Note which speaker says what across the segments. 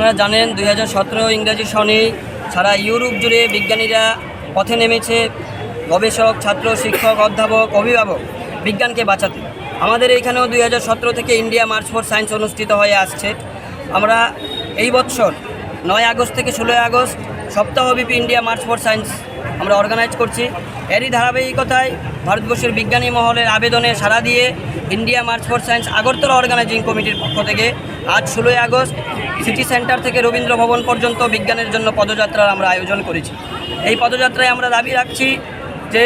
Speaker 1: আপনারা জানেন, দুই হাজার সতেরো ইংরাজি সনে সারা ইউরোপ জুড়ে বিজ্ঞানীরা পথে নেমেছে। গবেষক, ছাত্র, শিক্ষক, অধ্যাপক, অভিভাবক বিজ্ঞানকে বাঁচাতে। আমাদের এইখানেও দুই হাজার সতেরো থেকে ইন্ডিয়া মার্চ ফর সায়েন্স অনুষ্ঠিত হয়ে আসছে। আমরা এই বছর নয় আগস্ট থেকে ষোলোই আগস্ট সপ্তাহব্যাপী ইন্ডিয়া মার্চ ফর সায়েন্স আমরা অর্গানাইজ করছি। এরই ধারাবাহিকতায় ভারতবর্ষের বিজ্ঞানী মহলের আবেদনে সাড়া দিয়ে India March for Science Agartala organizing কমিটির পক্ষ থেকে আজ ষোলোই আগস্ট সিটি সেন্টার থেকে রবীন্দ্র ভবন পর্যন্ত বিজ্ঞানের জন্য পদযাত্রার আমরা আয়োজন করেছি। এই পদযাত্রায় আমরা দাবি রাখছি যে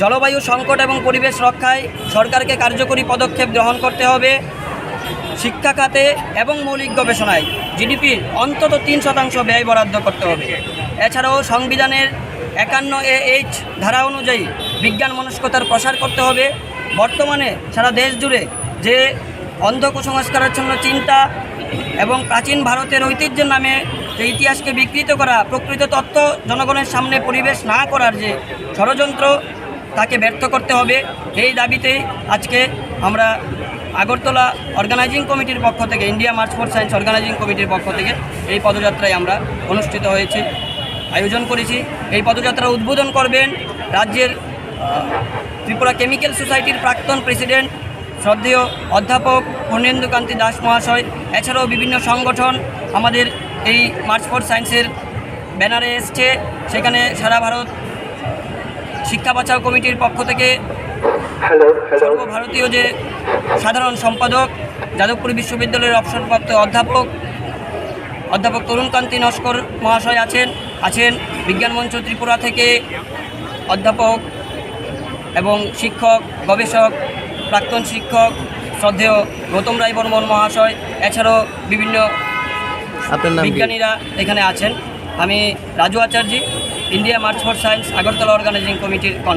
Speaker 1: জলবায়ু সংকট এবং পরিবেশ রক্ষায় সরকারকে কার্যকরী পদক্ষেপ গ্রহণ করতে হবে। শিক্ষা খাতে এবং মৌলিক গবেষণায় জিডিপির অন্তত তিন শতাংশ ব্যয় বরাদ্দ করতে হবে। এছাড়াও সংবিধানের একান্ন এ এইচ ধারা অনুযায়ী বিজ্ঞান মনস্কতার প্রসার করতে হবে। বর্তমানে সারা দেশ জুড়ে যে অন্ধ জন্য চিন্তা এবং প্রাচীন ভারতের ঐতিহ্যের নামে যে ইতিহাসকে বিকৃত করা, প্রকৃত তথ্য জনগণের সামনে পরিবেশ না করার যে ষড়যন্ত্র, তাকে ব্যর্থ করতে হবে। এই দাবিতেই আজকে আমরা আগরতলা অর্গানাইজিং কমিটির পক্ষ থেকে India March for Science organizing কমিটির পক্ষ থেকে এই পদযাত্রায় আমরা অনুষ্ঠিত হয়েছি, আয়োজন করেছি। এই পদযাত্রা উদ্বোধন করবেন রাজ্যের ত্রিপুরা কেমিক্যাল সোসাইটির প্রাক্তন প্রেসিডেন্ট শ্রদ্ধেয় অধ্যাপক পূর্ণেন্দুকান্তি দাস মহাশয়, এছাড়াও বিভিন্ন সংগঠন আমাদের এই মার্চ ফর সায়েন্সের ব্যানারে এসছে। সেখানে সারা ভারত শিক্ষা বাঁচাও কমিটির পক্ষ থেকে সর্বভারতীয় যে সাধারণ সম্পাদক যাদবপুর বিশ্ববিদ্যালয়ের অবসরপ্রাপ্ত অধ্যাপক অধ্যাপক তরুণকান্তি নস্কর মহাশয় আছেন আছেন বিজ্ঞান মঞ্চ ত্রিপুরা থেকে অধ্যাপক এবং শিক্ষক গবেষক প্রাক্তন শিক্ষক শ্রদ্ধেয় গৌতম রায় বর্মন মহাশয় এছাড়াও বিভিন্ন? বিজ্ঞানীরা এখানে আছেন আমি Raju Acharya India March for Science Agartala organizing কমিটির